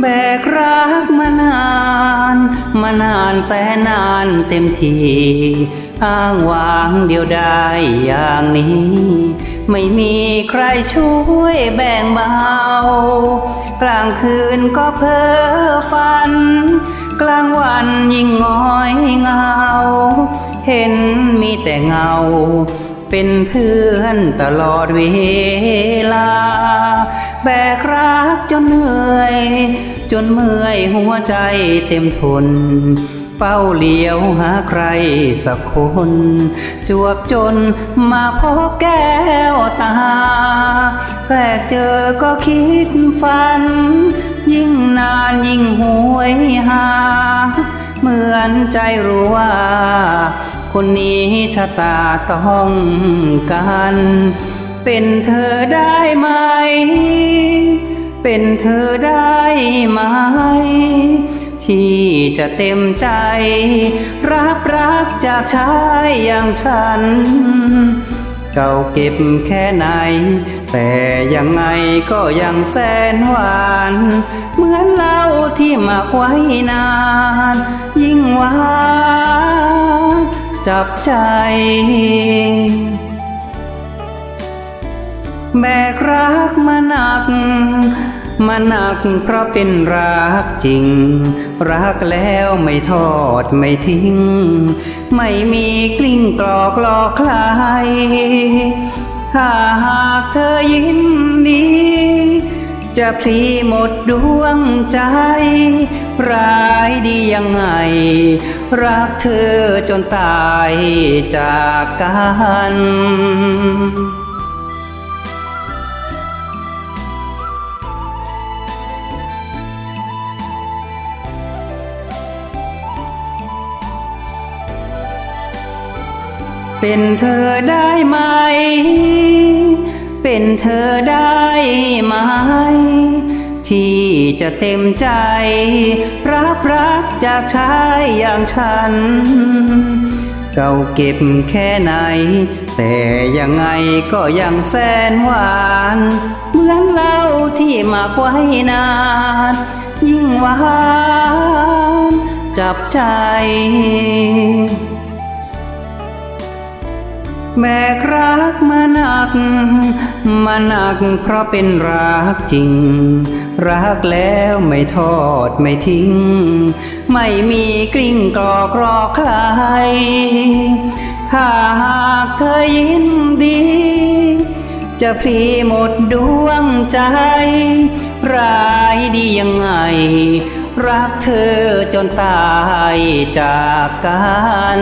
แบกรักมานาน มานานแสนนานเต็มทีอ้างว้างเดียวได้อย่างนี้ ไม่มีใครช่วยแบ่งเบากลางคืนก็เพ้อฝัน กลางวันยิ่งง้อยเงา เห็นมีแต่เงา เป็นเพื่อนตลอดเวลา แบกรักจนเหนื่อย จนเมื่อยหัวใจเต็มทน เป้าเลี้ยวหาใครสักคน จวบจนมาพบแก้วตาแรกเจอก็คิดฝัน ยิ่งนานยิ่งหวยหา เหมือนใจรู้ว่า คนนี้ชะตาต้องการ เป็นเธอได้ไหม เป็นเธอได้ไหม ที่จะเต็มใจ รับรักจากชายอย่างฉัน เก่าเก็บแค่ไหน แต่ยังไงก็ยังแสนหวาน เหมือนเหล้าที่หมักไว้นาน ยิ่งหวาน จับใจ แบกรักมาหนัก มาหนักเพราะเป็นรักจริง รักแล้วไม่ทอดไม่ทิ้ง ไม่มีกลิ้งกลอกหลอกใครถ้าหากเธอยิ้มดี จะพลีหมดดวงใจ ร้ายดียังไง รักเธอจนตายจากกันเป็นเธอได้ไหม เป็นเธอได้ไหม ที่จะเต็มใจ รับรักจากชายอย่างฉันเก่าเก็บแค่ไหน แต่ยังไงก็ยังแสนหวาน เหมือนเหล้าที่หมักไว้นาน ยิ่งหวาน จับใจ แบกรักมาหนัก มาหนักเพราะเป็นรักจริง รักแล้วไม่ทอดไม่ทิ้ง ไม่มีกลิ้งกรอกรอกใคร ถ้าหากเธอยินดี จะพลีหมดดวงใจ ร้ายดียังไง รักเธอจนตายจากกัน